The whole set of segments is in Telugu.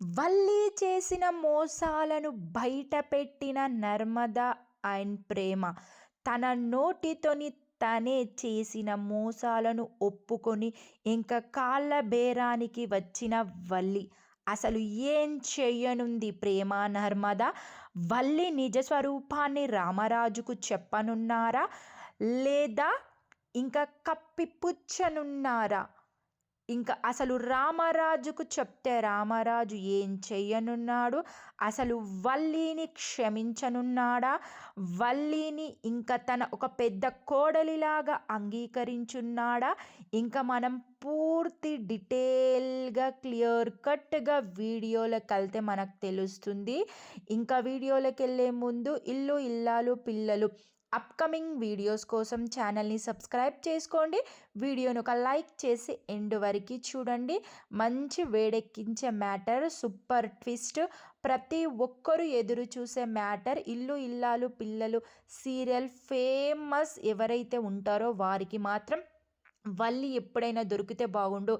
వల్లి చేసిన మోసాలను బయటపెట్టిన నర్మద అండ్ ప్రేమ. తన నోటితోని తనే చేసిన మోసాలను ఒప్పుకొని ఇంకా కాళ్ళ బేరానికి వచ్చిన వల్లి. అసలు ఏం చెయ్యనుంది ప్రేమ నర్మద? వల్లి నిజ స్వరూపాన్ని రామరాజుకు చెప్పనున్నారా? లేదా ఇంకా కప్పిపుచ్చనున్నారా? ఇంకా అసలు రామరాజుకు చెప్తే రామరాజు ఏం చెయ్యనున్నాడు? అసలు వల్లిని క్షమించనున్నాడా? వల్లిని ఇంకా తన ఒక పెద్ద కోడలిలాగా అంగీకరించున్నాడా? ఇంకా మనం పూర్తి డీటెయిల్గా క్లియర్ కట్గా వీడియోలోకి వెళ్తే మనకు తెలుస్తుంది. ఇంకా వీడియోలోకి వెళ్ళే ముందు ఇల్లు ఇల్లాలు పిల్లలు అప్కమింగ్ వీడియోస్ కోసం ఛానల్ని సబ్స్క్రైబ్ చేసుకోండి వీడియోను ఒక లైక్ చేసి ఎండ్ వరకు చూడండి మంచి వేడెక్కించే మ్యాటర్ సూపర్ ట్విస్ట్ ప్రతి ఒక్కరు ఎదురు చూసే మ్యాటర్ ఇల్లు ఇల్లాలు పిల్లలు సీరియల్ ఫేమస్ ఎవరైతే ఉంటారో వారికి మాత్రం వల్లి ఎప్పుడైనా దొరికితే బాగుండు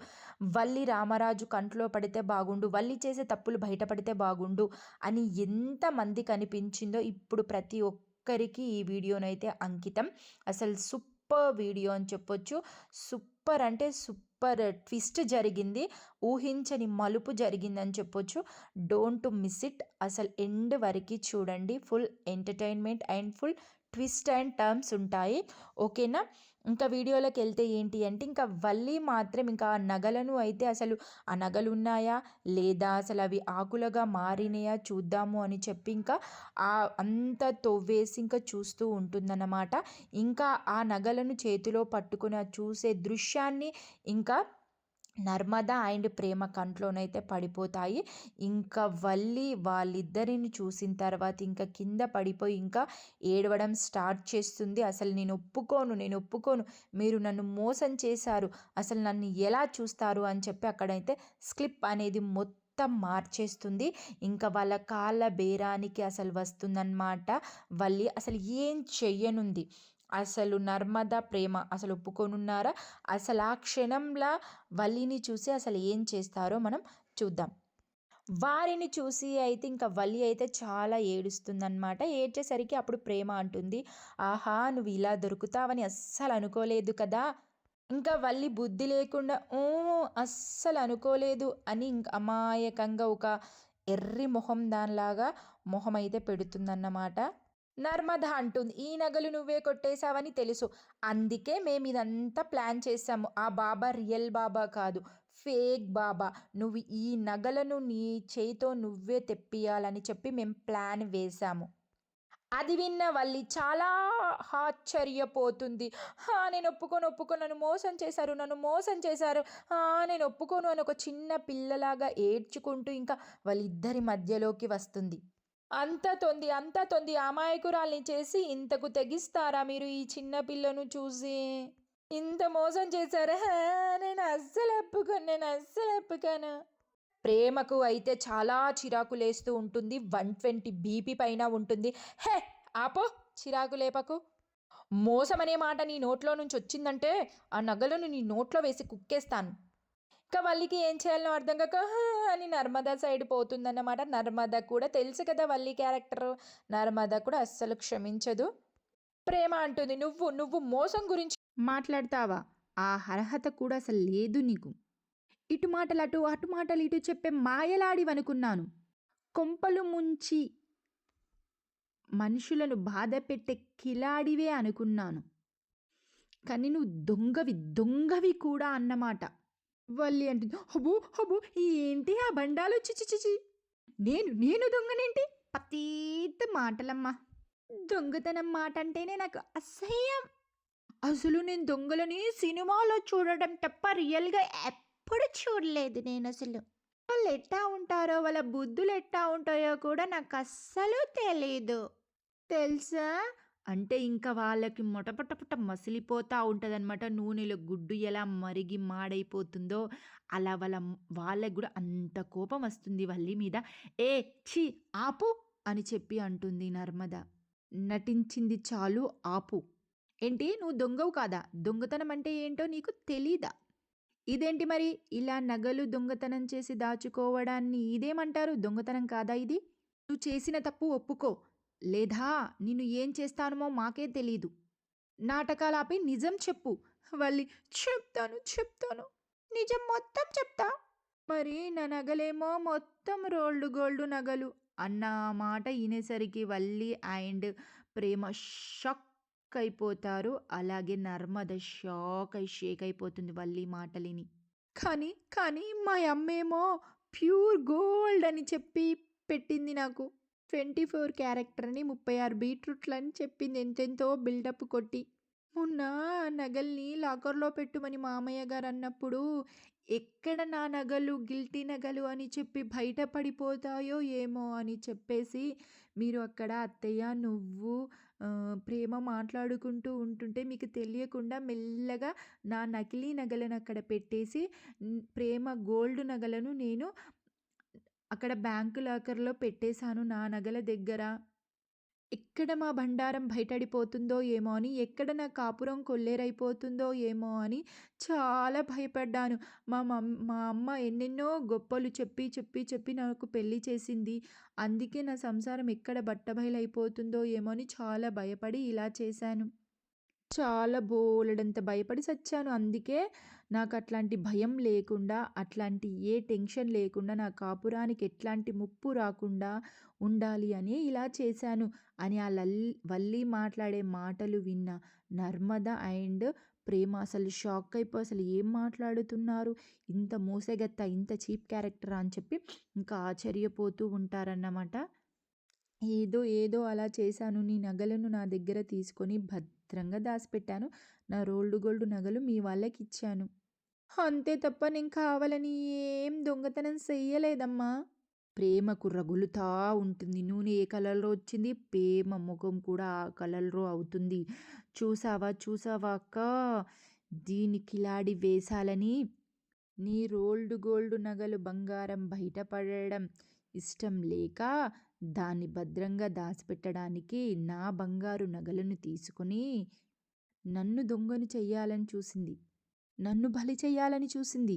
వల్లి రామరాజు కంట్లో పడితే బాగుండు వల్లి చేసే తప్పులు బయటపడితే బాగుండు అని ఎంతమంది కనిపించిందో ఇప్పుడు ప్రతి ఒక్క ఒక్కరికి ఈ వీడియోనైతే అంకితం. అసలు సూపర్ వీడియో అని చెప్పొచ్చు. సూపర్ అంటే సూపర్ ట్విస్ట్ జరిగింది. ఊహించని మలుపు జరిగిందని చెప్పొచ్చు. Don't miss it. అసలు ఎండ్ వరకు చూడండి. Full entertainment and full twist and terms ఉంటాయి. ఓకేనా? ఇంకా వీడియోలోకి వెళ్తే ఏంటి అంటే ఇంకా వల్లి మాత్రం ఇంకా ఆ నగలను అయితే అసలు ఆ నగలు ఉన్నాయా లేదా అసలు అవి ఆకులుగా మారినాయా? చూద్దాము అని చెప్పి ఇంకా ఆ అంత తవ్వేసి ఇంకా చూస్తూ ఉంటుందన్నమాట. ఇంకా ఆ నగలను చేతిలో పట్టుకుని చూసే దృశ్యాన్ని ఇంకా నర్మద అండ్ ప్రేమ కంట్లోనైతే పడిపోతాయి. ఇంకా వల్లి వాళ్ళిద్దరిని చూసిన తర్వాత ఇంకా కింద పడిపోయి ఇంకా ఏడవడం స్టార్ట్ చేస్తుంది. అసలు నేను ఒప్పుకోను నేను ఒప్పుకోను. మీరు నన్ను మోసం చేశారు. అసలు నన్ను ఎలా చూస్తారు అని చెప్పి అక్కడైతే స్క్లిప్ అనేది మొత్తం మొత్తం మార్చేస్తుంది. ఇంకా వాళ్ళ కాళ్ళ బేరానికి అసలు వస్తుందన్నమాట వల్లి. అసలు ఏం చెయ్యనుంది? అసలు నర్మద ప్రేమ అసలు ఒప్పుకొనున్నారా? అసలు ఆ క్షణంలో వల్లిని చూసి అసలు ఏం చేస్తారో మనం చూద్దాం. వారిని చూసి అయితే ఇంకా వల్లి అయితే చాలా ఏడుస్తుందన్నమాట. ఏడ్చేసరికి అప్పుడు ప్రేమ అంటుంది ఆహా నువ్వు ఇలా దొరుకుతావని అస్సలు అనుకోలేదు కదా. ఇంకా వల్లి బుద్ధి లేకుండా ఓ అస్సలు అనుకోలేదు అని ఇంక అమాయకంగా ఒక ఎర్రి మొహం దానిలాగా మొహం అయితే పెడుతుందన్నమాట. నర్మద అంటుంది. ఈ నగలు నువ్వే కొట్టేశావని తెలుసు. అందుకే మేము ఇదంతా ప్లాన్ చేసాము ఆ బాబా రియల్ బాబా కాదు. ఫేక్ బాబా. నువ్వు ఈ నగలను నీ చేయితో నువ్వే తెప్పియాలని చెప్పి మేము ప్లాన్ వేశాము. అది విన్న వల్లి చాలా ఆశ్చర్యపోతుంది. నేను ఒప్పుకొని ఒప్పుకొని. నన్ను మోసం చేశారు నన్ను మోసం చేశారు. నేను ఒప్పుకోను అని ఒక చిన్న పిల్లలాగా ఏడ్చుకుంటూ ఇంకా వాళ్ళిద్దరి మధ్యలోకి వస్తుంది. అంత తొంది అంత తొంది అమాయకురాల్ని చేసి ఇంతకు తెగిస్తారా మీరు ఈ చిన్న పిల్లను చూసి? ఇంత మోసం చేశారా? నేను అస్సలు ఒప్పుకోను నేను అస్సలు ఒప్పుకోను. ప్రేమకు అయితే చాలా చిరాకు లేస్తూ ఉంటుంది వన్ ట్వంటీ బీపీ పైన ఉంటుంది. హే ఆపో చిరాకు లేపకు. మోసం అనే మాట నీ నోట్లో నుంచి వచ్చిందంటే ఆ నగలను నీ నోట్లో వేసి కుక్కేస్తాను. ఇంకా వల్లికి ఏం చేయాలో అర్థం కాక అని నర్మదా సైడ్ పోతుందన్నమాట. నర్మద కూడా తెలుసు కదా వల్లి క్యారెక్టర్. నర్మద కూడా అస్సలు క్షమించదు. ప్రేమ అంటుంది నువ్వు నువ్వు మోసం గురించి మాట్లాడతావా? ఆ అర్హత కూడా అసలు లేదు నీకు. ఇటు మాటలు అటు అటు మాటలు ఇటు చెప్పే మాయలాడివనుకున్నాను. కొంపలు ముంచి మనుషులను బాధ పెట్టే కిలాడివే అనుకున్నాను. కానీ నువ్వు దొంగవి దొంగవి కూడా అన్నమాట. వల్లి అంటుంది. హబు హబు ఏంటి ఆ బండాలు? చిచి నేను నేను దొంగనేంటి? పతీత మాటలమ్మా. దొంగతనం మాట అంటేనే నాకు అసహ్యం. అసలు నేను దొంగలని సినిమాలో చూడడం తప్ప రియల్గా ఎప్పుడు చూడలేదు నేను అసలు. వాళ్ళు ఎట్టా ఉంటారో వాళ్ళ బుద్ధులు ఎట్టా ఉంటాయో కూడా నాకు అస్సలు తెలీదు. తెలుసా? అంటే ఇంకా వాళ్ళకి మొటపటపట మసిలిపోతూ ఉంటుందన్నమాట. నూనెలో గుడ్డు ఎలా మరిగి మాడైపోతుందో అలా వాళ్ళ వాళ్ళకి కూడా అంత కోపం వస్తుంది వల్లి మీద. ఏ ఛీ ఆపు అని చెప్పి అంటుంది నర్మద. నటించింది చాలు ఆపు. ఏంటి నువ్వు దొంగవు కాదా? దొంగతనం అంటే ఏంటో నీకు తెలీదా? ఇదేంటి మరి? ఇలా నగలు దొంగతనం చేసి దాచుకోవడాన్ని ఇదేమంటారు? దొంగతనం కాదా ఇది? నువ్వు చేసిన తప్పు ఒప్పుకో. లేదా నిన్ను ఏం చేస్తానమో మాకే తెలీదు. నాటకాలు నిజం చెప్పు. వల్లి చెప్తాను చెప్తాను. నిజం మొత్తం చెప్తా. మరి నా నగలేమో మొత్తం రోల్డ్ గోల్డ్ నగలు. అన్న మాట వినేసరికి వల్లి అండ్ ప్రేమ షాక్ అయిపోతారు. అలాగే నర్మద షాక్ అయి షేక్ అయిపోతుంది వల్లి మాటలిని. కానీ కానీ మా అమ్మేమో ప్యూర్ గోల్డ్ అని చెప్పి పెట్టింది నాకు. ట్వంటీ ఫోర్ క్యారెక్టర్ అని ముప్పై ఆరు బీట్రూట్లని చెప్పింది ఎంతెంతో బిల్డప్ కొట్టి. మొన్న నగల్ని లాకర్లో పెట్టుమని మామయ్య గారు అన్నప్పుడు ఎక్కడ నా నగలు గిల్టీ నగలు అని చెప్పి బయట పడిపోతాయో ఏమో అని చెప్పేసి మీరు అక్కడ అత్తయ్య నువ్వు ప్రేమ మాట్లాడుకుంటూ ఉంటుంటే మీకు తెలియకుండా మెల్లగా నా నకిలీ నగలను అక్కడ పెట్టేసి ప్రేమ గోల్డ్ నగలను నేను అక్కడ బ్యాంకు లాకర్లో పెట్టేశాను నా నగల దగ్గర. ఎక్కడ మా బండారం బయటడిపోతుందో ఏమో అని ఎక్కడ నా కాపురం కొల్లేరైపోతుందో ఏమో అని చాలా భయపడ్డాను. మా మమ్ మా అమ్మ ఎన్నెన్నో గొప్పలు చెప్పి చెప్పి చెప్పి నాకు పెళ్ళి చేసింది. అందుకే నా సంసారం ఎక్కడ బట్టబయలైపోతుందో ఏమో అని చాలా భయపడి ఇలా చేశాను. చాలా బోలెడంత భయపడి సచ్చాను. అందుకే నాకు అట్లాంటి భయం లేకుండా అట్లాంటి ఏ టెన్షన్ లేకుండా నా కాపురానికి ఎట్లాంటి ముప్పు రాకుండా ఉండాలి అని ఇలా చేశాను అని ఆ లల్ వల్లి మాట్లాడే మాటలు విన్న నర్మద అండ్ ప్రేమ అసలు షాక్ అయిపోయి అసలు ఏం మాట్లాడుతున్నారు? ఇంత మోసగత్త ఇంత చీప్ క్యారెక్టర్ అని చెప్పి ఇంకా ఆశ్చర్యపోతూ ఉంటారన్నమాట. ఏదో ఏదో అలా చేశాను. నీ నగలను నా దగ్గర తీసుకొని భద్రంగా దాచిపెట్టాను నా రోల్డ్ గోల్డ్ నగలు మీ వాళ్ళకి ఇచ్చాను అంతే తప్ప నేను కావాలని ఏం దొంగతనం చెయ్యలేదమ్మా ప్రేమకు రగులుతా ఉంటుంది. నూనె ఏ కలర్లో వచ్చింది? ప్రేమ ముఖం కూడా ఆ కలర్లో అవుతుంది. చూసావా? చూసావా అక్క? దీని కిలాడి వేసాలని నీ రోల్డ్ గోల్డ్ నగలు బంగారం బయటపడడం ఇష్టం లేక దాన్ని భద్రంగా దాచిపెట్టడానికి నా బంగారు నగలను తీసుకుని నన్ను దొంగను చెయ్యాలని చూసింది. నన్ను బలి చెయ్యాలని చూసింది.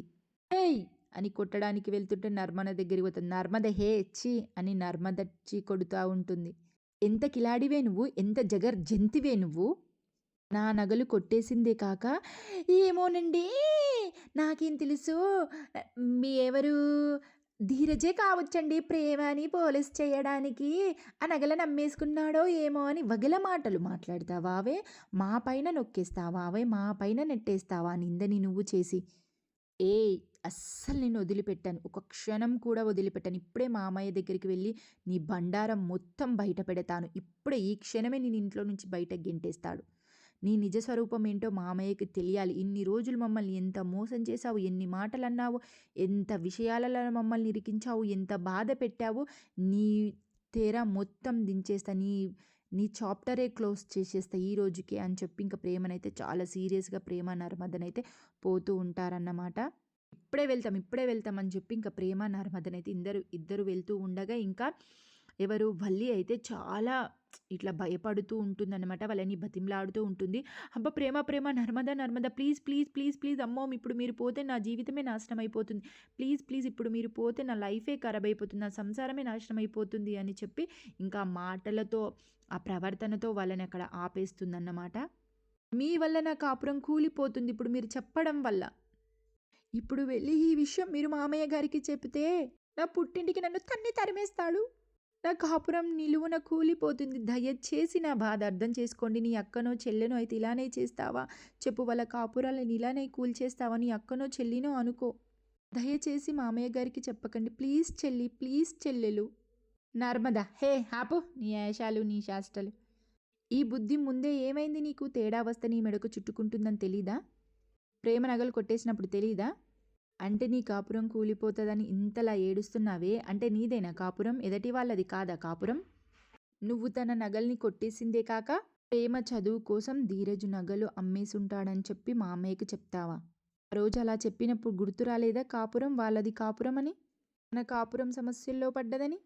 ఏయ్! అని కొట్టడానికి వెళ్తుంటే నర్మద దగ్గరికి పోతుంది. నర్మద హే చి అని నర్మద చీ కొడుతూ ఉంటుంది. ఎంత కిలాడివే నువ్వు? ఎంత జగర్ జంతివే నువ్వు? నా నగలు కొట్టేసిందే కాక ఏమోనండి! నాకేం తెలుసు? మీ ఎవరు? ధీరజే కావచ్చండి ప్రేమ అని పోలీస్ చేయడానికి. ఆ నగల నమ్మేసుకున్నాడో ఏమో అని వగల మాటలు మాట్లాడతావావే మా పైన నొక్కేస్తావావే మా పైన నెట్టేస్తావా నిందని నువ్వు చేసి? ఏ అస్సలు నేను వదిలిపెట్టాను. ఒక క్షణం కూడా వదిలిపెట్టాను. ఇప్పుడే మామయ్య దగ్గరికి వెళ్ళి నీ బండారం మొత్తం బయట పెడతాను. ఇప్పుడే ఈ క్షణమే నేను ఇంట్లో నుంచి బయట గెంటేస్తాడు. నీ నిజ స్వరూపం ఏంటో మామయ్యకి తెలియాలి. ఇన్ని రోజులు మమ్మల్ని ఎంత మోసం చేశావు ఎన్ని మాటలు అన్నావు ఎంత విషయాలలో మమ్మల్ని ఇరికించావు ఎంత బాధ పెట్టావు నీ తెర మొత్తం దించేస్తా నీ నీ చాప్టరే క్లోజ్ చేసేస్తా ఈ రోజుకే అని చెప్పి ఇంకా ప్రేమనైతే చాలా సీరియస్గా ప్రేమ నర్మదనైతే పోతూ ఉంటారన్నమాట. ఇప్పుడే వెళ్తాం ఇప్పుడే వెళ్తాం అని చెప్పి ఇంకా ప్రేమ నర్మదనైతే ఇద్దరు ఇద్దరు వెళ్తూ ఉండగా ఇంకా ఎవరు వల్లి అయితే చాలా ఇట్లా భయపడుతూ ఉంటుందన్నమాట వాళ్ళని బతిమలాడుతూ ఉంటుంది. అబ్బా ప్రేమ ప్రేమ Narmada Narmada please please please please అమ్మో ఇప్పుడు మీరు పోతే నా జీవితమే నాశనం అయిపోతుంది. ప్లీజ్ ప్లీజ్ ఇప్పుడు మీరు పోతే నా లైఫే ఖరాబ్ అయిపోతుంది నా సంసారమే నాశనం అయిపోతుంది అని చెప్పి ఇంకా మాటలతో ఆ ప్రవర్తనతో వాళ్ళని అక్కడ ఆపేస్తుందన్నమాట. మీ వల్ల నా కాపురం కూలిపోతుంది ఇప్పుడు మీరు చెప్పడం వల్ల. ఇప్పుడు వెళ్ళి ఈ విషయం మీరు మామయ్య గారికి చెప్తే నా పుట్టింటికి నన్ను తన్ని తరిమేస్తాడు. నా కాపురం నిలువున కూలిపోతుంది. దయచేసి నా బాధ అర్థం చేసుకోండి. నీ అక్కనో చెల్లెనో అయితే ఇలానే చేస్తావా? చెప్పు వాళ్ళ కాపురాలను ఇలానే కూల్చేస్తావా? నీ అక్కనో చెల్లినో అనుకో. దయచేసి మామయ్య గారికి చెప్పకండి. ప్లీజ్ చెల్లి ప్లీజ్ చెల్లెలు. నర్మదా హే ఆపు. నీ ఏషాలు నీ శాస్త్రలు. ఈ బుద్ధి ముందే ఏమైంది నీకు? తేడా వస్తే నీ మెడకు చుట్టుకుంటుందని తెలీదా? ప్రేమ నగలు కొట్టేసినప్పుడు తెలీదా? అంటే నీ కాపురం కూలిపోతుందని ఇంతలా ఏడుస్తున్నావే? అంటే నీదేనా కాపురం? ఎదటి వాళ్ళది కాదా కాపురం? నువ్వు తన నగల్ని కొట్టేసిందే కాక ప్రేమ చదువు కోసం ధీరజు నగలు అమ్మేసుంటాడని చెప్పి మా అమ్మయ్యకి చెప్తావా? ఆ రోజు అలా చెప్పినప్పుడు గుర్తు రాలేదా కాపురం? వాళ్ళది కాపురం అని మన కాపురం సమస్యల్లో పడ్డదని?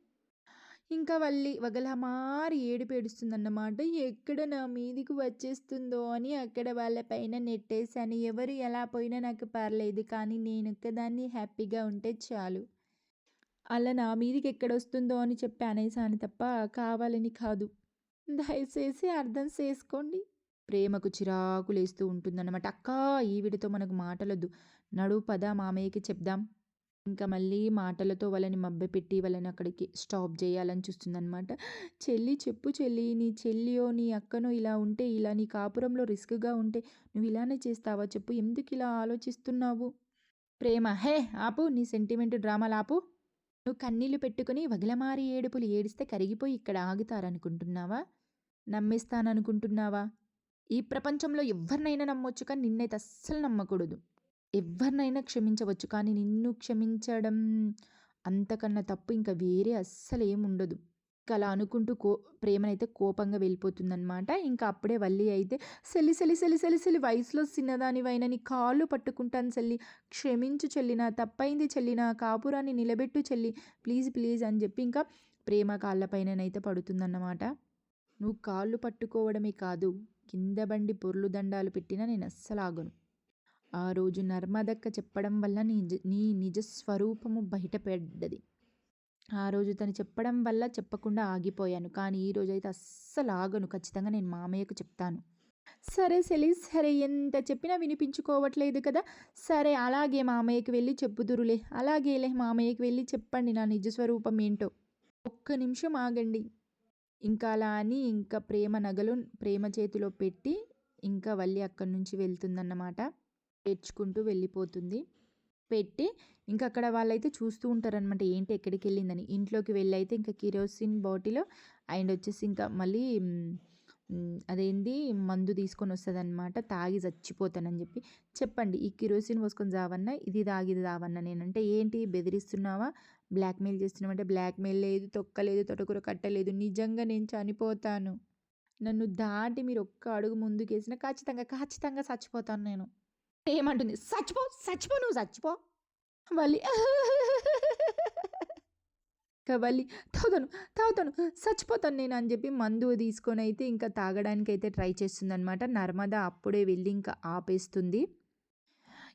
ఇంకా వల్లి వగలమారి ఏడిపేడుస్తుందన్నమాట. ఎక్కడ నా మీదికి వచ్చేస్తుందో అని అక్కడ వాళ్ళ పైన నెట్టేశాను. ఎవరు ఎలా పోయినా నాకు పర్లేదు కానీ నేను ఒక్కదాన్ని హ్యాపీగా ఉంటే చాలు. అలా నా మీదికి ఎక్కడొస్తుందో అని చెప్పి అనేసాను తప్ప కావాలని కాదు. దయచేసి అర్థం చేసుకోండి. ప్రేమకు చిరాకులేస్తూ ఉంటుందన్నమాట. అక్క ఈవిడితో మనకు మాటలొద్దు. నడు పద మామయ్యకి చెప్దాం. ఇంకా మళ్ళీ మాటలతో వాళ్ళని మబ్బెపెట్టి వాళ్ళని అక్కడికి స్టాప్ చేయాలని చూస్తుందన్నమాట. చెల్లి చెప్పు చెల్లి నీ చెల్లియో నీ అక్కనో ఇలా ఉంటే ఇలా నీ కాపురంలో రిస్క్గా ఉంటే నువ్వు ఇలానే చేస్తావా చెప్పు ఎందుకు ఇలా ఆలోచిస్తున్నావు? ప్రేమ హే ఆపు నీ సెంటిమెంట్ డ్రామాలు ఆపు. నువ్వు కన్నీళ్ళు పెట్టుకుని వగిలమారి ఏడుపులు ఏడిస్తే కరిగిపోయి ఇక్కడ ఆగుతారనుకుంటున్నావా? నమ్మేస్తాననుకుంటున్నావా? ఈ ప్రపంచంలో ఎవరినైనా నమ్మొచ్చు కానీ నిన్నైతే అస్సలు నమ్మకూడదు. ఎవరినైనా క్షమించవచ్చు. కానీ నిన్ను క్షమించడం అంతకన్నా తప్పు ఇంకా వేరే అస్సలు ఏముండదు ఇంకా అలా అనుకుంటూ కో ప్రేమనైతే కోపంగా వెళ్ళిపోతుందన్నమాట. ఇంకా అప్పుడే వల్లి అయితే సెలి సెలి సెలి సెలి సెలి వయసులో చిన్నదానివైన నీ కాళ్ళు పట్టుకుంటాను చెల్లి క్షమించు చెల్లిన తప్పైంది చెల్లిన కాపురాన్ని నిలబెట్టు చెల్లి. ప్లీజ్ ప్లీజ్ అని చెప్పి ఇంకా ప్రేమ కాళ్ళపైననైతే పడుతుందన్నమాట. నువ్వు కాళ్ళు పట్టుకోవడమే కాదు కింద బండి పొర్లు దండాలు పెట్టినా నేను అస్సలు ఆగను. ఆ రోజు నర్మదక్క చెప్పడం వల్ల నీ నిజ నీ నిజస్వరూపము బయటపడ్డది. ఆ రోజు తను చెప్పడం వల్ల చెప్పకుండా ఆగిపోయాను. కానీ ఈ రోజు అయితే అస్సలు ఆగను. ఖచ్చితంగా నేను మామయ్యకు చెప్తాను. సరే సెలి సరే ఎంత చెప్పినా వినిపించుకోవట్లేదు కదా. సరే అలాగే మామయ్యకి వెళ్ళి చెప్పుదురులే. అలాగేలే మామయ్యకి వెళ్ళి చెప్పండి నా నిజ స్వరూపం ఏంటో. ఒక్క నిమిషం ఆగండి. ఇంకా అలా అని ఇంకా ప్రేమ నగలు ప్రేమ చేతిలో పెట్టి ఇంకా వల్లి అక్కడి నుంచి వెళ్తుందన్నమాట. ఏడ్చుకుంటూ వెళ్ళిపోతుంది. పెట్టి ఇంకా అక్కడ వాళ్ళైతే చూస్తూ ఉంటారనమాట ఏంటి ఎక్కడికి వెళ్ళిందని. ఇంట్లోకి వెళ్ళి అయితే ఇంకా కిరోసిన్ బాటిల్ అండ్ వచ్చేసి ఇంకా మళ్ళీ అదేంది మందు తీసుకొని వస్తుందన్నమాట. తాగి చచ్చిపోతానని చెప్పి. చెప్పండి ఈ కిరోసిన్ పోసుకొని చావన్నా ఇది తాగి ఇది తావన్నా నేనంటే ఏంటి బెదిరిస్తున్నావా? బ్లాక్మెయిల్ చేస్తున్నామంటే బ్లాక్మెయిల్ లేదు తొక్కలేదు తొటకూర కట్టలేదు. నిజంగా నేను చనిపోతాను. నన్ను దాటి మీరు ఒక్క అడుగు ముందుకేసినా ఖచ్చితంగా ఖచ్చితంగా చచ్చిపోతాను నేను. ఏమంటుంది? చచ్చిపో చచ్చిపో నువ్వు చచ్చిపో. వల్లి వల్లి తాగుతాను తాగుతాను చచ్చిపోతాను నేను అని చెప్పి మందు తీసుకొని అయితే ఇంకా తాగడానికి అయితే ట్రై చేస్తుంది అనమాట అప్పుడే వెళ్ళి ఇంకా ఆపేస్తుంది.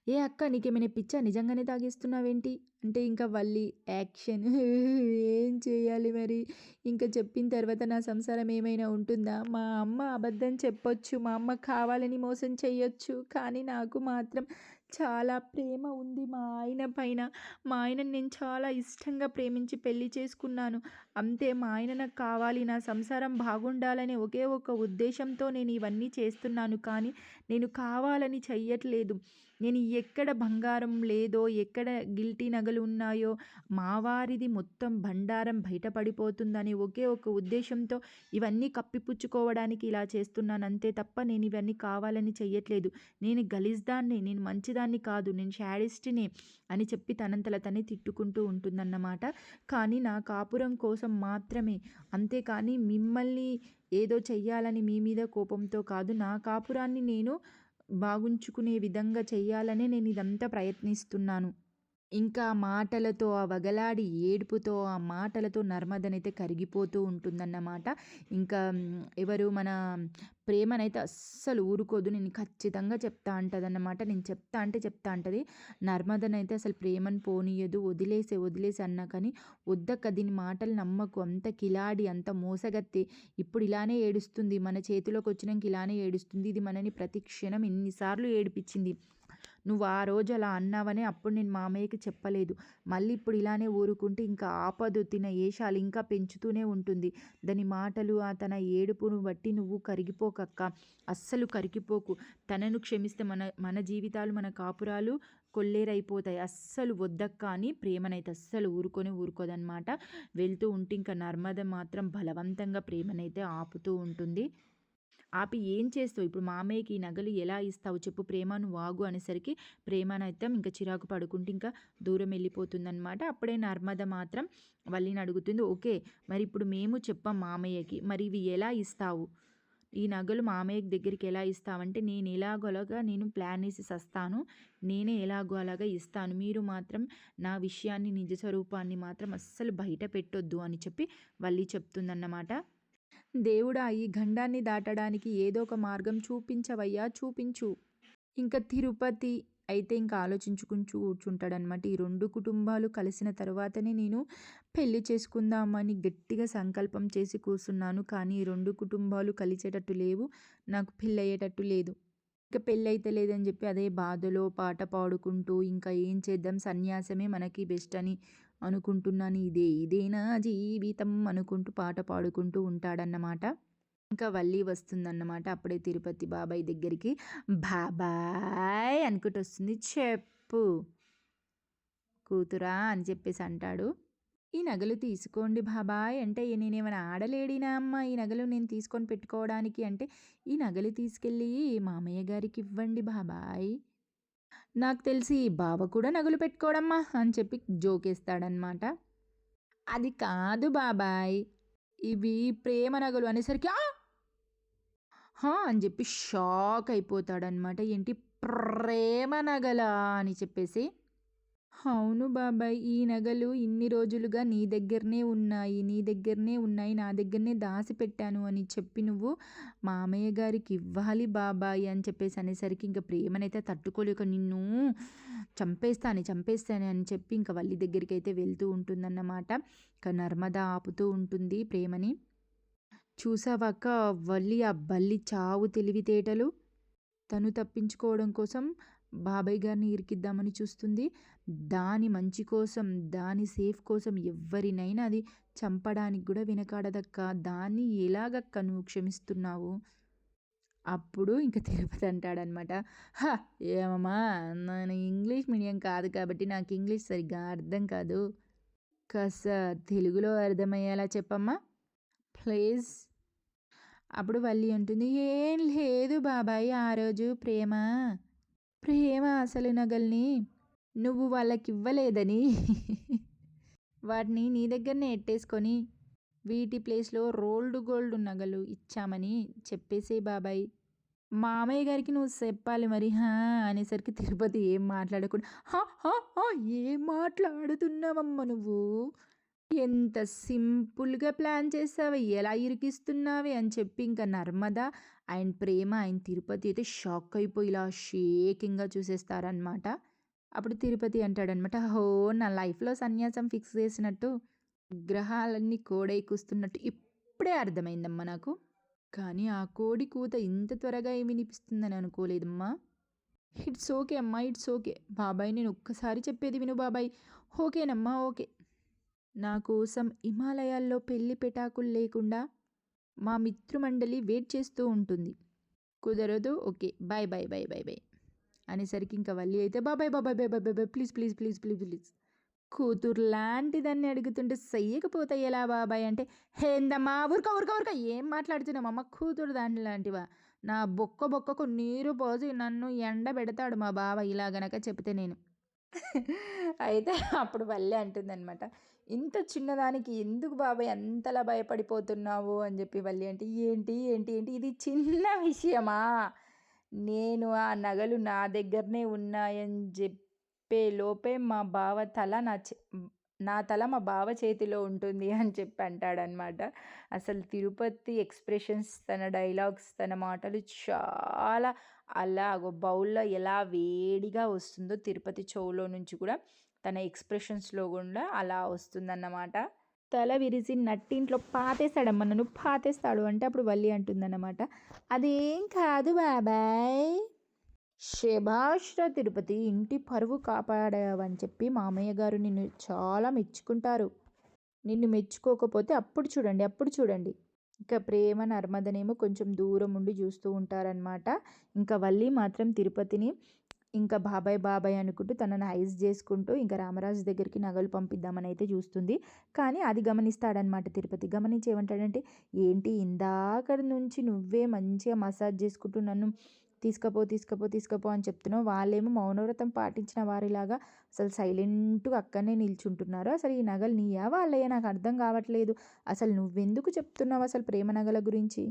ఏ అక్క నీకేమైనా పిచ్చా నిజంగానే తాగిస్తున్నావేంటి? అంటే ఇంకా వల్లి యాక్షన్. ఏం చేయాలి మరి? ఇంకా చెప్పిన తర్వాత నా సంసారం ఏమైనా ఉంటుందా? మా అమ్మ అబద్ధం చెప్పొచ్చు మా అమ్మ కావాలని మోసం చేయొచ్చు కానీ నాకు మాత్రం చాలా ప్రేమ ఉంది మా ఆయన పైన. మా ఆయనను నేను చాలా ఇష్టంగా ప్రేమించి పెళ్ళి చేసుకున్నాను. అంతే మా ఆయన నాకు కావాలి నా సంసారం బాగుండాలనే ఒకే ఒక ఉద్దేశంతో నేను ఇవన్నీ చేస్తున్నాను కానీ నేను కావాలని చెయ్యట్లేదు. నేను ఎక్కడ బంగారం లేదో ఎక్కడ గిల్టీ నగలు ఉన్నాయో మా వారిది మొత్తం బండారం బయటపడిపోతుందని ఒకే ఒక ఉద్దేశంతో ఇవన్నీ కప్పిపుచ్చుకోవడానికి ఇలా చేస్తున్నాను. అంతే తప్ప నేను ఇవన్నీ కావాలని చెయ్యట్లేదు. నేను గలీజ్దాన్ని నేను మంచిదాన్ని కాదు నేను షాడిస్ట్ని అని చెప్పి తనంతల తనే తిట్టుకుంటూ ఉంటుందన్నమాట. కానీ నా కాపురం కోసం మాత్రమే. అంతేకాని మిమ్మల్ని ఏదో చెయ్యాలని మీ మీద కోపంతో కాదు నా కాపురాన్ని నేను బాగుంచుకునే విధంగా చెయ్యాలనే నేను ఇదంతా ప్రయత్నిస్తున్నాను. ఇంకా మాటలతో ఆ వగలాడి ఏడుపుతో ఆ మాటలతో నర్మదనైతే కరిగిపోతూ ఉంటుందన్నమాట. ఇంకా ఎవరు మన ప్రేమనైతే అస్సలు ఊరుకోదు. నేను ఖచ్చితంగా చెప్తా అంటదన్నమాట. నేను చెప్తా అంటే చెప్తా అంటది. నర్మదనైతే అసలు ప్రేమను పోనీయదు. వదిలేసే వదిలేసి అన్నా కానీ వద్దక్క దీని మాటలు నమ్మకు. అంత కిలాడి అంత మోసగత్తి. ఇప్పుడు ఇలానే ఏడుస్తుంది. మన చేతిలోకి వచ్చినాక ఇలానే ఏడుస్తుంది. ఇది మనని ప్రతి క్షణం ఎన్నిసార్లు ఏడిపించింది. నువ్వు ఆ రోజు అలా అన్నావని అప్పుడు నేను మామయ్యకి చెప్పలేదు. మళ్ళీ ఇప్పుడు ఇలానే ఊరుకుంటే ఇంకా ఆపదు తిన ఏషాలు ఇంకా పెంచుతూనే ఉంటుంది. దాని మాటలు ఆ తన ఏడుపును బట్టి నువ్వు కరిగిపోకక్క. అస్సలు కరిగిపోకు. తనను క్షమిస్తే మన మన జీవితాలు మన కాపురాలు కొల్లేరైపోతాయి. అస్సలు వద్దక్క అని ప్రేమనైతే అస్సలు ఊరుకొని ఊరుకోదన్నమాట. వెళ్తూ ఉంటే ఇంకా నర్మద మాత్రం బలవంతంగా ప్రేమనైతే ఆపుతూ ఉంటుంది. ఆపి ఏం చేస్తావు? ఇప్పుడు మామయ్యకి ఈ నగలు ఎలా ఇస్తావు? చెప్పు. ప్రేమను వాగు అనేసరికి ప్రేమనైతం ఇంకా చిరాకు పడుకుంటూ ఇంకా దూరం వెళ్ళిపోతుందన్నమాట. అప్పుడే నర్మద మాత్రం వల్లిని అడుగుతుంది ఓకే మరి ఇప్పుడు మేము చెప్పాం మామయ్యకి మరి ఇవి ఎలా ఇస్తావు? ఈ నగలు మామయ్య దగ్గరికి ఎలా ఇస్తావంటే నేను ఎలాగోలాగా నేను ప్లాన్ వేసి సస్తాను నేనే ఎలాగో అలాగా ఇస్తాను. మీరు మాత్రం నా విషయాన్ని నిజ స్వరూపాన్ని మాత్రం అస్సలు బయట పెట్టొద్దు అని చెప్పి వల్లి చెప్తుందన్నమాట. దేవుడా ఈ గండాన్ని దాటడానికి ఏదో ఒక మార్గం చూపించవయ్యా చూపించు. ఇంకా తిరుపతి అయితే ఇంకా ఆలోచించుకుంటూ కూర్చుంటాడనమాట ఈ రెండు కుటుంబాలు కలిసిన తర్వాతనే నేను పెళ్ళి చేసుకుందామని గట్టిగా సంకల్పం చేసి కూర్చున్నాను. కానీ ఈ రెండు కుటుంబాలు కలిసేటట్టు లేవు నాకు పెళ్ళయ్యేటట్టు లేదు. ఇంకా పెళ్ళి అయితే లేదని చెప్పి అదే బాధలో పాట పాడుకుంటూ ఇంకా ఏం చేద్దాం? సన్యాసమే మనకి బెస్ట్ అని అనుకుంటున్నాను. ఇదే ఇదేనా జీవితం అనుకుంటూ పాట పాడుకుంటూ ఉంటాడన్నమాట. ఇంకా వల్లి వస్తుందన్నమాట అప్పుడే తిరుపతి బాబాయ్ దగ్గరికి. బాబాయ్ అనుకుంటూ వస్తుంది. చెప్పు. కూతురా అని చెప్పేసి అంటాడు. ఈ నగలు తీసుకోండి బాబాయ్ అంటే నేనేమైనా ఆడలేడినా అమ్మ? ఈ నగలు నేను తీసుకొని పెట్టుకోవడానికి అంటే ఈ నగలు తీసుకెళ్ళి మామయ్య గారికి ఇవ్వండి బాబాయ్. నాకు తెలిసి బావ కూడా నగలు పెట్టుకోవడమ్మా అని చెప్పి జోకేస్తాడనమాట అది కాదు బాబాయ్ ఇవి ప్రేమ నగలు అనేసరికి హా! అని చెప్పి షాక్ అయిపోతాడనమాట ఏంటి ప్రేమ నగలా అని చెప్పేసి. అవును బాబాయ్ ఈ నగలు ఇన్ని రోజులుగా నీ దగ్గరనే ఉన్నాయి నీ దగ్గరనే ఉన్నాయి నా దగ్గరనే దాసి పెట్టాను అని చెప్పి నువ్వు మామయ్య గారికి ఇవ్వాలి బాబాయ్ అని చెప్పేసి అనేసరికి ఇంకా ప్రేమనైతే తట్టుకోలేక నిన్ను చంపేస్తాను చంపేస్తాను అని చెప్పి ఇంకా వల్లి దగ్గరికి అయితే వెళ్తూ ఉంటుందన్నమాట. ఇంకా నర్మద ఆపుతూ ఉంటుంది ప్రేమని. చూసావాక వల్లి ఆ బల్లి చావు తెలివితేటలు? తను తప్పించుకోవడం కోసం బాబాయ్ గారిని ఇరికిద్దామని చూస్తుంది. దాని మంచి కోసం దాని సేఫ్ కోసం ఎవరినైనా అది చంపడానికి కూడా వెనకాడదక్క. దాన్ని ఎలాగక్క నువ్వు క్షమిస్తున్నావు? అప్పుడు ఇంకా తిరుపతి అంటాడనమాట. హా ఏమమ్మా నేను ఇంగ్లీష్ మీడియం కాదు కాబట్టి నాకు ఇంగ్లీష్ సరిగ్గా అర్థం కాదు. కాస్త తెలుగులో అర్థమయ్యేలా చెప్పమ్మా. ప్లీజ్. అప్పుడు వల్లి అంటుంది ఏం లేదు బాబాయ్ ఆ రోజు ప్రేమ. ప్రేమ అసలు నగల్ని? నువ్వు వాళ్ళకి ఇవ్వలేదని వాటిని నీ దగ్గరనే ఎట్టేసుకొని వీటి ప్లేస్లో రోల్డ్ గోల్డ్ నగలు ఇచ్చామని చెప్పేసే బాబాయ్. మామయ్య గారికి నువ్వు చెప్పాలి మరి హా అనేసరికి తిరుపతి ఏం మాట్లాడకుండా "హా, హా, హా, ఏం మాట్లాడుతున్నావమ్మ నువ్వు? ఎంత సింపుల్గా ప్లాన్ చేసావే ఎలా ఇరికిస్తున్నావే అని చెప్పి ఇంకా నర్మద ఆయన ప్రేమ ఆయన తిరుపతి అయితే షాక్ అయిపోయి ఇలా షేకింగ్గా చూసేస్తారనమాట అప్పుడు తిరుపతి అంటాడనమాట హో నా లైఫ్లో సన్యాసం ఫిక్స్ చేసినట్టు గ్రహాలన్నీ కోడై కూస్తున్నట్టు ఇప్పుడే అర్థమైందమ్మా నాకు. కానీ ఆ కోడి కూత ఇంత త్వరగా ఏమి వినిపిస్తుందని అనుకోలేదమ్మా. ఇట్స్ ఓకే అమ్మా ఇట్స్ ఓకే. బాబాయ్ నేను ఒక్కసారి చెప్పేది విను బాబాయ్. ఓకేనమ్మా ఓకే. నా కోసం హిమాలయాల్లో పెళ్ళి పెటాకులు లేకుండా మా మిత్రుమండలి వెయిట్ చేస్తూ ఉంటుంది. కుదరదు. Okay. Bye bye bye bye bye అనేసరికి ఇంకా వల్లి అయితే బాబాయ్ బాబాయ్ bye bye bye please please please please please. కూతురు లాంటిదాన్ని అడుగుతుంటే చెయ్యకపోతే ఎలా బాబాయ్ అంటే హేందమ్మా ఊరుక ఊరుక ఊరుక ఏం మాట్లాడుతున్నావు? అమ్మ కూతురు దాని లాంటివా? నా బొక్క బొక్కకు నీరు పోసి నన్ను ఎండ పెడతాడు మా బావ. ఇలా గనక చెప్తే నేను. అయితే అప్పుడు వల్లే అంటుందన్నమాట. ఇంత చిన్నదానికి ఎందుకు బాబాయ్ అంతలా భయపడిపోతున్నావు అని చెప్పి వల్లి అంటే ఏంటి ఏంటి ఏంటి ఇది చిన్న విషయమా? నేను ఆ నగలు నా దగ్గరనే ఉన్నాయని చెప్పే లోపే మా బావ తల నా నా తల మా బావ చేతిలో ఉంటుంది అని చెప్పి అంటాడనమాట. అసలు తిరుపతి ఎక్స్ప్రెషన్స్ తన డైలాగ్స్ తన మాటలు చాలా అలాగో బౌల్లో ఎలా వేడిగా వస్తుందో తిరుపతి చెవులో నుంచి కూడా తన ఎక్స్ప్రెషన్స్లో కూడా అలా వస్తుందన్నమాట. తల విరిసి నట్టింట్లో పాతేస్తాడమ్మ నన్ను పాతేస్తాడు అంటే అప్పుడు వల్లి అంటుందన్నమాట. అదేం కాదు బాబాయ్ శభాష్ర తిరుపతి ఇంటి పరువు కాపాడావని చెప్పి మామయ్య గారు నిన్ను చాలా మెచ్చుకుంటారు. నిన్ను మెచ్చుకోకపోతే అప్పుడు చూడండి అప్పుడు చూడండి. ఇంకా ప్రేమ నర్మదనేమో కొంచెం దూరం ఉండి చూస్తూ ఉంటారనమాట ఇంకా వల్లి మాత్రం తిరుపతిని ఇంకా బాబాయ్ బాబాయ్ అనుకుంటూ తనని ఐస్ చేసుకుంటూ ఇంకా రామరాజు దగ్గరికి నగలు పంపిద్దామని అయితే చూస్తుంది. కానీ అది గమనిస్తాడనమాట తిరుపతి. గమనించి ఏమంటాడంటే ఏంటి ఇందాక నుంచి నువ్వే మంచిగా మసాజ్ చేసుకుంటూ నన్ను తీసుకపో తీసుకపో తీసుకపో అని చెప్తున్నావు. వాళ్ళేమో మౌనవ్రతం పాటించిన వారిలాగా అసలు సైలెంట్గా అక్కడనే నిల్చుంటున్నారు. అసలు ఈ నగలు నీయా? వాళ్ళయ్యా నాకు అర్థం కావట్లేదు. అసలు నువ్వెందుకు చెప్తున్నావు అసలు ప్రేమ నగల గురించి?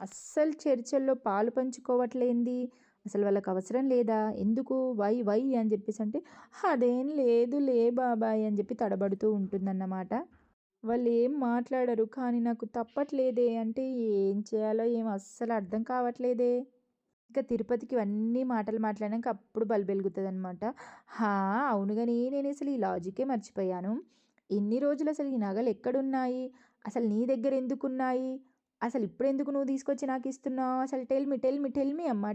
అస్సలు చర్చల్లో పాలు పంచుకోవట్లేంది. అసలు వాళ్ళకి అవసరం లేదా? ఎందుకు? వై వై అని చెప్పేసి అంటే అదేం లేదు లే బాబాయ్ అని చెప్పి తడబడుతూ ఉంటుందన్నమాట. వాళ్ళు ఏం మాట్లాడరు. కానీ నాకు తప్పట్లేదే. అంటే ఏం చేయాలో ఏం అస్సలు అర్థం కావట్లేదే. ఇంకా తిరుపతికి ఇవన్నీ మాటలు మాట్లాడినాక అప్పుడు బల్బు వెలుగుతుంది అనమాట హా అవును కానీ నేను అసలు ఈ లాజికే మర్చిపోయాను. ఇన్ని రోజులు అసలు ఈ నగలు ఎక్కడున్నాయి? అసలు నీ దగ్గర ఎందుకున్నాయి? అసలు ఇప్పుడు ఎందుకు నువ్వు తీసుకొచ్చి నాకు ఇస్తున్నావు? అసలు టెల్ మీ టెల్ అమ్మ టెల్ మీ అమ్మా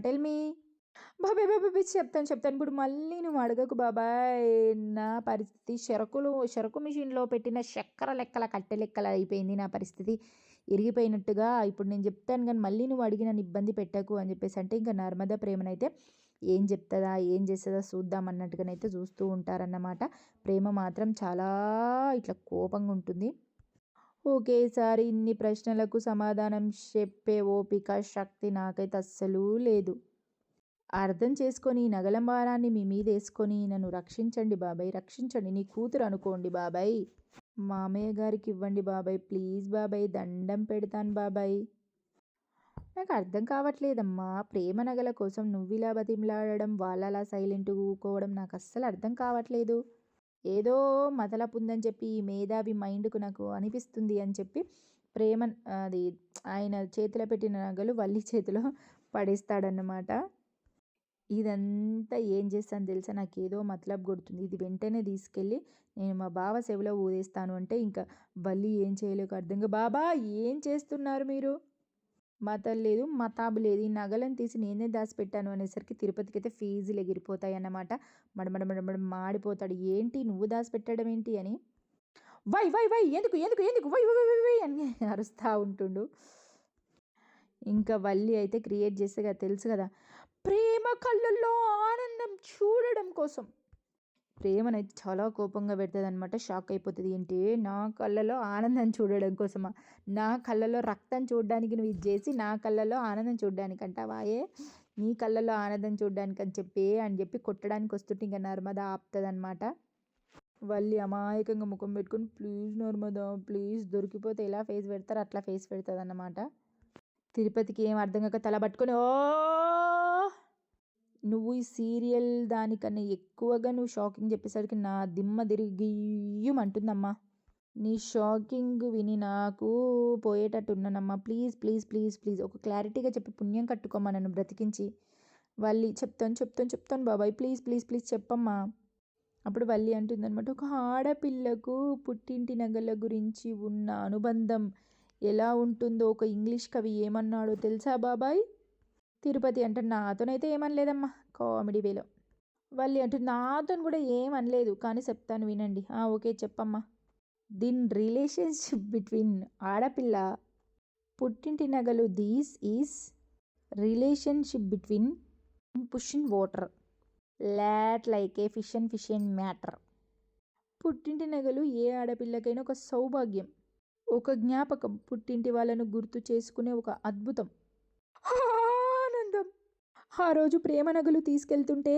బాబాయ్ బాబాయ్ చెప్తాను చెప్తాను. ఇప్పుడు మళ్ళీ నువ్వు అడగకు బాబాయ్. నా పరిస్థితి చెరకులు చెరకు మిషన్లో పెట్టిన చక్కెర లెక్కల కట్టె లెక్కల అయిపోయింది నా పరిస్థితి. ఇరిగిపోయినట్టుగా ఇప్పుడు నేను చెప్తాను కానీ మళ్ళీ నువ్వు అడిగి నన్ను ఇబ్బంది పెట్టకు అని చెప్పేసి అంటే ఇంకా నర్మదా ప్రేమనైతే ఏం చెప్తుందా ఏం చేస్తుందా చూద్దాం అన్నట్టుగానైతే చూస్తూ ఉంటారన్నమాట. ప్రేమ మాత్రం చాలా ఇట్లా కోపంగా ఉంటుంది. ఒకేసారి ఇన్ని ప్రశ్నలకు సమాధానం చెప్పే ఓపిక శక్తి నాకైతే అస్సలు లేదు. అర్థం చేసుకొని ఈ నగల భారాన్ని మీ మీద వేసుకొని నన్ను రక్షించండి బాబాయ్ రక్షించండి. నీ కూతురు అనుకోండి బాబాయ్. మామయ్య గారికి ఇవ్వండి బాబాయ్ ప్లీజ్ బాబాయ్ దండం పెడతాను బాబాయ్. నాకు అర్థం కావట్లేదమ్మా ప్రేమ నగల కోసం నువ్వు ఇలా బతిమలాడడం వాళ్ళ అలా సైలెంట్గా ఊకోవడం నాకు అస్సలు అర్థం కావట్లేదు. ఏదో మతలపుందని చెప్పి ఈ మేధావి మైండ్కు నాకు అనిపిస్తుంది అని చెప్పి ప్రేమ అది ఆయన చేతిలో పెట్టిన నగలు వల్లి చేతిలో పడేస్తాడన్నమాట. ఇదంతా ఏం చేస్తాను తెలుసా? నాకు ఏదో మతలబ్ కొడుతుంది. ఇది వెంటనే తీసుకెళ్ళి నేను మా బావ సేవలో ఊదేస్తాను అంటే ఇంకా బల్లి ఏం చేయలేక అర్థంగా బాబా ఏం చేస్తున్నారు మీరు? మతం లేదు మతాబు లేదు. ఈ నగలను తీసి నేనే దాచిపెట్టాను అనేసరికి తిరుపతికి అయితే ఫీజులు ఎగిరిపోతాయి అన్నమాట. మడమడ మడమడ మాడిపోతాడు. ఏంటి? నువ్వు దాచిపెట్టడం ఏంటి? అని. వై వై వై ఎందుకు ఎందుకు ఎందుకు? వై వై వై వై అని అరుస్తూ ఉంటుండు. ఇంకా వల్లి అయితే క్రియేట్ చేస్తే కదా తెలుసు కదా. ప్రేమ కళ్ళల్లో ఆనందం చూడడం కోసం. ప్రేమనైతే చాలా కోపంగా పెడుతుంది అనమాట షాక్ అయిపోతుంది. ఏంటి? నా కళ్ళలో ఆనందం చూడడం కోసమా? నా కళ్ళలో రక్తం చూడడానికి నువ్వు ఇది చేసి నా కళ్ళలో ఆనందం చూడడానికి అంటావాయే నీ కళ్ళలో ఆనందం చూడడానికి అని చెప్పి అని చెప్పి కొట్టడానికి వస్తుంటే ఇంకా నర్మదా ఆపుతుంది అనమాట వాళ్ళు అమాయకంగా ముఖం పెట్టుకొని ప్లీజ్ నర్మదా ప్లీజ్ దొరికిపోతే ఎలా ఫేస్ పెడతారు అట్లా ఫేస్ పెడుతుంది అన్నమాట తిరుపతికి ఏం అర్థం కాక తల పట్టుకొని ఓ నువ్వు ఈ సీరియల్ దానికన్నా ఎక్కువగా నువ్వు షాకింగ్ చెప్పేసరికి నా దిమ్మ తిరిగియ్యమంటుందమ్మా. నీ షాకింగ్ విని నాకు పోయేటట్టు ఉన్నానమ్మా ప్లీజ్ ప్లీజ్ ప్లీజ్ ప్లీజ్. ఒక క్లారిటీగా చెప్పి పుణ్యం కట్టుకోమా నన్ను బ్రతికించి. వల్లి చెప్తాను చెప్తాను చెప్తాను బాబాయ్. ప్లీజ్ ప్లీజ్ ప్లీజ్ చెప్పమ్మా. అప్పుడు వల్లి అంటుందన్నమాట ఒక ఆడపిల్లకు పుట్టింటి నగల గురించి ఉన్న అనుబంధం ఎలా ఉంటుందో ఒక ఇంగ్లీష్ కవి ఏమన్నాడో తెలుసా బాబాయ్? తిరుపతి అంటే నాతోనైతే ఏమనలేదమ్మా. కామెడీ వేలో. వల్లి అంటూ నాతో కూడా ఏమనలేదు. కానీ చెప్తాను వినండి. ఓకే చెప్పమ్మా. దీని రిలేషన్షిప్ బిట్వీన్ ఆడపిల్ల పుట్టింటి నగలు this is relationship between push in water. Lot like a fish and fish and matter. పుట్టింటి నగలు ఏ ఆడపిల్లకైనా ఒక సౌభాగ్యం. ఒక జ్ఞాపకం. పుట్టింటి వాళ్ళను గుర్తు చేసుకునే ఒక అద్భుతం. ఆ రోజు ప్రేమ నగలు తీసుకెళ్తుంటే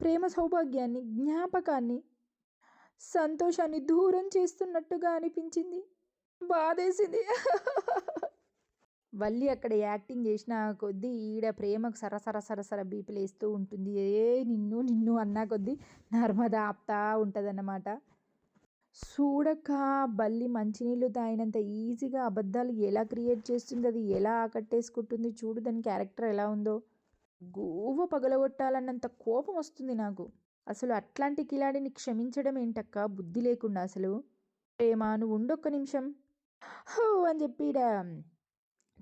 ప్రేమ సౌభాగ్యాన్ని జ్ఞాపకాన్ని సంతోషాన్ని దూరం చేస్తున్నట్టుగా అనిపించింది. బాధేసింది. వల్లి అక్కడ యాక్టింగ్ చేసిన కొద్దీ ఈడ ప్రేమకు సరసర సరసర బీపులు వేస్తూ ఉంటుంది. ఏ నిన్ను నిన్ను అన్నా కొద్దీ నర్మదా ఆపుతా ఉంటుందన్నమాట. చూడక బల్లి మంచినీళ్ళు తాగినంత ఈజీగా అబద్ధాలు ఎలా క్రియేట్ చేస్తుంది అది ఎలా ఆకట్టేసుకుంటుంది చూడు దాని క్యారెక్టర్ ఎలా ఉందో. గోవ పగలగొట్టాలన్నంత కోపం వస్తుంది నాకు. అసలు అట్లాంటి కిలాడిని క్షమించడం ఏంటక్క? బుద్ధి లేకుండా అసలు. ప్రేమ? నువ్వు ఉండొక్క నిమిషం. హో అని చెప్పి ఈడ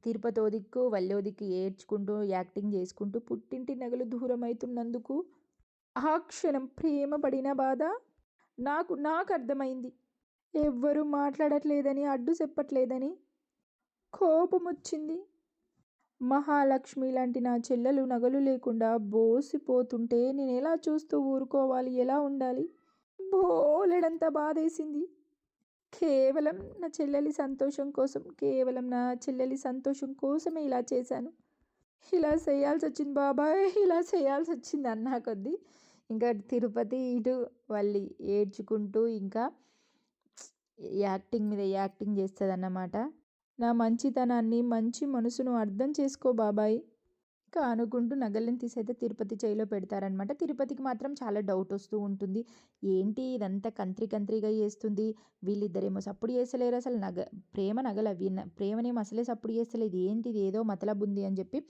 తిరుపతి దిక్కు వల్లో దిక్కు ఏడ్చుకుంటూ యాక్టింగ్ చేసుకుంటూ పుట్టింటి నగలు దూరం అవుతున్నందుకు ఆ క్షణం ప్రేమ పడిన బాధ నాకు నాకు అర్థమైంది. ఎవ్వరూ మాట్లాడట్లేదని అడ్డు చెప్పట్లేదని కోపం వచ్చింది మహాలక్ష్మి లాంటి నా చెల్లెలు నగలు లేకుండా బోసిపోతుంటే నేను ఎలా చూస్తూ ఊరుకోవాలి? ఎలా ఉండాలి? బోలెడంత బాధేసింది. కేవలం నా చెల్లెలి సంతోషం కోసం కేవలం నా చెల్లెలి సంతోషం కోసమే ఇలా చేశాను. ఇలా చేయాల్సి వచ్చింది బాబాయ్ ఇలా చేయాల్సి వచ్చింది అన్నా కొద్దీ ఇంకా తిరుపతి ఇటు వాళ్ళు ఏడ్చుకుంటూ ఇంకా యాక్టింగ్ మీద యాక్టింగ్ చేస్తుంది అన్నమాట నా మంచితనాన్ని మంచి మనసును అర్థం చేసుకో బాబాయ్. ఇంకా అనుకుంటూ నగలను తీసైతే తిరుపతి చేయిలో పెడతారనమాట తిరుపతికి మాత్రం చాలా డౌట్ వస్తూ ఉంటుంది. ఏంటి ఇదంతా కంత్రి కంత్రిగా చేస్తుంది? వీళ్ళిద్దరేమో సప్పుడు చేస్తలేరు అసలు. నగ ప్రేమ నగలు అవి. ప్రేమనేమో అసలే సప్పుడు చేస్తలేదు. ఏంటి ఇది ఏదో మతలబు ఉంది అని చెప్పి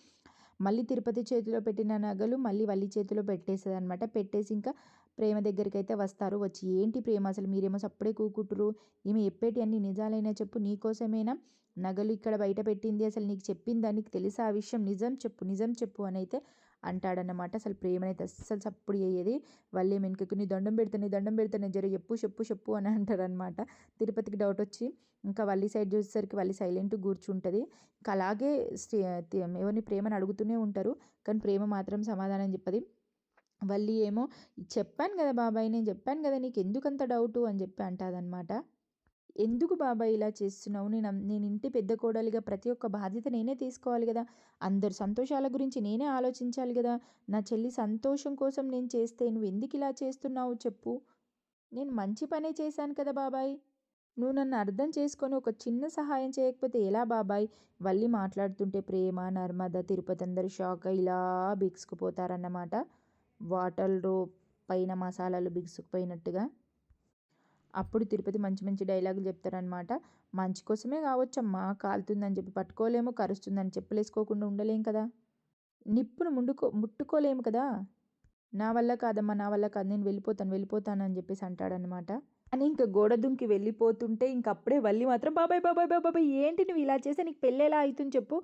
మళ్ళీ తిరుపతి చేతిలో పెట్టిన నగలు మళ్ళీ వల్లి చేతిలో పెట్టేస్తుంది అనమాట పెట్టేసి ఇంకా ప్రేమ దగ్గరికి అయితే వస్తారు. వచ్చి ఏంటి ప్రేమ? అసలు మీరేమో సప్పుడే కూకుంటురు ఈమె చెప్పేటి అన్ని నిజాలైనా చెప్పు. నీకోసమేనా నగలు ఇక్కడ బయట పెట్టింది? అసలు నీకు చెప్పిందా? నీకు తెలుసా ఆ విషయం? నిజం చెప్పు నిజం చెప్పు అని అయితే అంటాడన్నమాట. అసలు ప్రేమనైతే అస్సలు సప్పుడు అయ్యేది వాళ్ళే వెనుకకు నీ దండం పెడతాను దండం పెడతాను జర చెప్పు చెప్పు చెప్పు అని అంటారనమాట తిరుపతికి డౌట్ వచ్చి ఇంకా వల్లి సైడ్ చూసేసరికి వల్లి సైలెంట్ కూర్చుంటుంది. ఇంకా అలాగే స్టే- ఎవరిని ప్రేమను అడుగుతూనే ఉంటారు. కానీ ప్రేమ మాత్రం సమాధానం చెప్పది. వల్లి ఏమో చెప్పాను కదా బాబాయ్ నేను చెప్పాను కదా నీకు ఎందుకంత డౌటు? అని చెప్పి అంటాదనమాట ఎందుకు బాబాయ్ ఇలా చేస్తున్నావు? నేను నేను ఇంటి పెద్ద కోడలిగా ప్రతి ఒక్క బాధ్యత నేనే తీసుకోవాలి కదా. అందరు సంతోషాల గురించి నేనే ఆలోచించాలి కదా. నా చెల్లి సంతోషం కోసం నేను చేస్తే నువ్వు ఎందుకు ఇలా చేస్తున్నావు చెప్పు. నేను మంచి పనే చేశాను కదా బాబాయ్. నువ్వు నన్ను అర్థం చేసుకొని ఒక చిన్న సహాయం చేయకపోతే ఎలా బాబాయ్? వల్లి మాట్లాడుతుంటే ప్రేమ నర్మద తిరుపతి అందరు షాక్ ఇలా బిగుసుకుపోతారన్నమాట. వాటర్లో పైన మసాలాలు బిగుసుకుపోయినట్టుగా. అప్పుడు తిరుపతి మంచి మంచి డైలాగులు చెప్తారనమాట మంచి కోసమే కావచ్చమ్మా కాలుతుందని చెప్పి పట్టుకోలేము కరుస్తుందని చెప్పులేసుకోకుండా ఉండలేం కదా. నిప్పును ముండుకో ముట్టుకోలేము కదా. నా వల్ల కాదమ్మా నా వల్ల కాదు నేను వెళ్ళిపోతాను వెళ్ళిపోతాను అని చెప్పేసి అంటాడనమాట అని ఇంకా గోడ దుంకి వెళ్ళిపోతుంటే ఇంక అప్పుడే వల్లి మాత్రం బాబాయ్ బాబాయ్ బాబాయ్ బాబాయ్ ఏంటి నువ్వు ఇలా చేస్తే నీకు పెళ్ళి ఎలా అవుతుంది చెప్పు.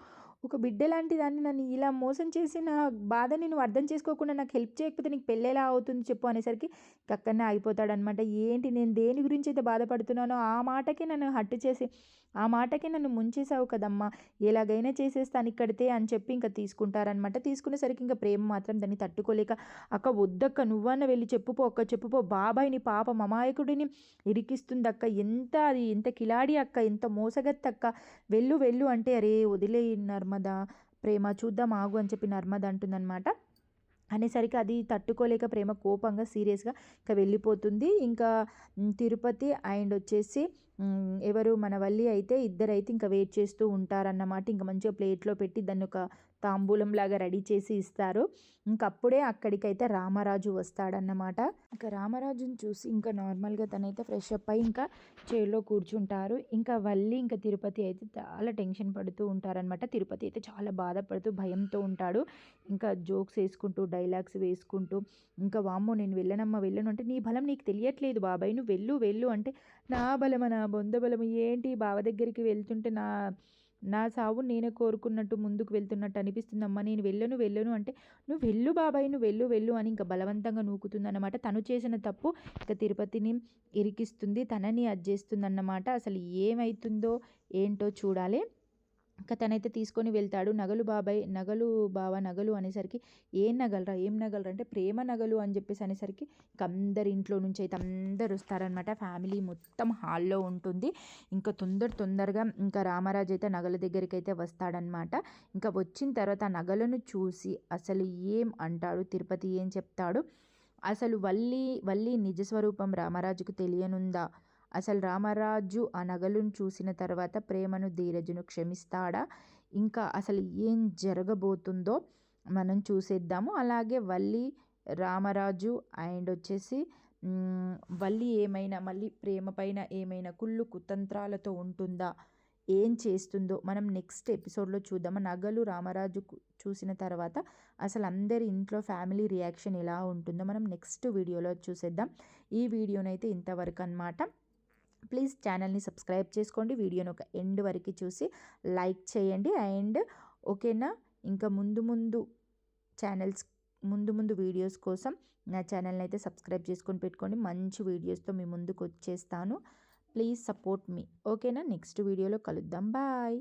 ఒక బిడ్డ లాంటి దాన్ని నన్ను ఇలా మోసం చేసి నా బాధని నువ్వు అర్థం చేసుకోకుండా నాకు హెల్ప్ చేయకపోతే నీకు పెళ్ళేలా అవుతుంది చెప్పు అనేసరికి ఇంక అక్కడనే ఆగిపోతాడనమాట ఏంటి నేను దేని గురించి అయితే బాధపడుతున్నానో ఆ మాటకే నన్ను హట్టు చేసి ఆ మాటకే నన్ను ముంచేసావు కదమ్మా. ఎలాగైనా చేసేస్తాను ఇక్కడితే అని చెప్పి ఇంకా తీసుకుంటారనమాట తీసుకునేసరికి ఇంకా ప్రేమ మాత్రం దాన్ని తట్టుకోలేక అక్క వద్దక్క నువ్వన్న వెళ్ళి చెప్పుపో అక్క చెప్పుపో. బాబాయ్ పాప మమాయకుడిని ఇరికిస్తుంది అక్క. ఎంత అది ఎంత కిలాడి అక్క ఎంత మోసగత్త అక్క వెళ్ళు వెళ్ళు అంటే అరే వదిలేయన్నారు నర్మదా ప్రేమ చూద్దాం ఆగు అని చెప్పి నర్మద అంటుందన్నమాట. అనేసరికి అది తట్టుకోలేక ప్రేమ కోపంగా సీరియస్గా ఇంకా వెళ్ళిపోతుంది. ఇంకా తిరుపతి అండ్ వచ్చేసి ఎవరు? మన వల్లి అయితే ఇద్దరైతే ఇంకా వెయిట్ చేస్తూ ఉంటారన్నమాట. ఇంకా మంచిగా ప్లేట్లో పెట్టి దాన్ని ఒక తాంబూలంలాగా రెడీ చేసి ఇస్తారు. ఇంకప్పుడే అక్కడికైతే రామరాజు వస్తాడన్నమాట. ఇంకా రామరాజుని చూసి ఇంకా నార్మల్గా తనైతే ఫ్రెష్ అప్ అయి ఇంకా చైర్లో కూర్చుంటారు. ఇంకా వల్లి ఇంకా తిరుపతి అయితే చాలా టెన్షన్ పడుతూ ఉంటారనమాట తిరుపతి అయితే చాలా బాధపడుతూ భయంతో ఉంటాడు. ఇంకా జోక్స్ వేసుకుంటూ డైలాగ్స్ వేసుకుంటూ ఇంకా వామ్మో నేను వెళ్ళనమ్మా వెళ్ళను అంటే నీ బలం నీకు తెలియట్లేదు బాబాయ్ నువ్వు వెళ్ళు వెళ్ళు అంటే నా బలమా నా బొంద బలం ఏంటి బావ దగ్గరికి వెళ్తుంటే నా నా సావు నేనే కోరుకున్నట్టు ముందుకు వెళ్తున్నట్టు అనిపిస్తుందమ్మా. నేను వెళ్ళను వెళ్ళను అంటే నువ్వు వెళ్ళు బాబాయ్ నువ్వు వెళ్ళు వెళ్ళు అని ఇంకా బలవంతంగా నూకుతుందన్నమాట. తను చేసిన తప్పు ఇంకా తిరుపతిని ఇరికిస్తుంది తనని అది చేస్తుందన్నమాట. అసలు ఏమవుతుందో ఏంటో చూడాలి. తనైతే తీసుకొని వెళ్తాడు. నగలు బాబాయ్ నగలు బావ నగలు అనేసరికి ఏం నగలరా? ఏం నగలరా? అంటే ప్రేమ నగలు అని చెప్పేసి అనేసరికి ఇంక అందరి ఇంట్లో నుంచి అయితే అందరు వస్తారనమాట ఫ్యామిలీ మొత్తం హాల్లో ఉంటుంది. ఇంకా తొందర తొందరగా ఇంకా రామరాజు అయితే నగల దగ్గరికి అయితే వస్తాడనమాట ఇంకా వచ్చిన తర్వాత ఆ నగలను చూసి అసలు ఏం అంటాడు? తిరుపతి ఏం చెప్తాడు? అసలు వల్లి వల్లి నిజస్వరూపం రామరాజుకు తెలియనుందా? అసలు రామరాజు ఆ నగలును చూసిన తర్వాత ప్రేమను ధీరజును క్షమిస్తాడా? ఇంకా అసలు ఏం జరగబోతుందో మనం చూసేద్దాము. అలాగే వల్లి రామరాజు అండ్ వచ్చేసి వల్లి ఏమైనా మళ్ళీ ప్రేమ పైన ఏమైనా కుళ్ళు కుతంత్రాలతో ఉంటుందా? ఏం చేస్తుందో మనం నెక్స్ట్ ఎపిసోడ్లో చూద్దాం ఆ నగలు రామరాజు చూసిన తర్వాత అసలు అందరి ఇంట్లో ఫ్యామిలీ రియాక్షన్ ఎలా ఉంటుందో మనం నెక్స్ట్ వీడియోలో చూసేద్దాం. ఈ వీడియోనైతే ఇంతవరకు అనమాట ప్లీజ్ ఛానల్ని సబ్స్క్రైబ్ చేసుకోండి. వీడియోని ఒక ఎండ్ వరకు చూసి లైక్ చేయండి. అండ్ ఓకేనా? ఇంకా ముందు ముందు ఛానల్స్ ముందు ముందు వీడియోస్ కోసం నా ఛానల్ని అయితే సబ్స్క్రైబ్ చేసుకొని పెట్టుకోండి. మంచి వీడియోస్తో మీ ముందుకు వచ్చేస్తాను. Please support me. ఓకేనా? నెక్స్ట్ వీడియోలో కలుద్దాం. బాయ్.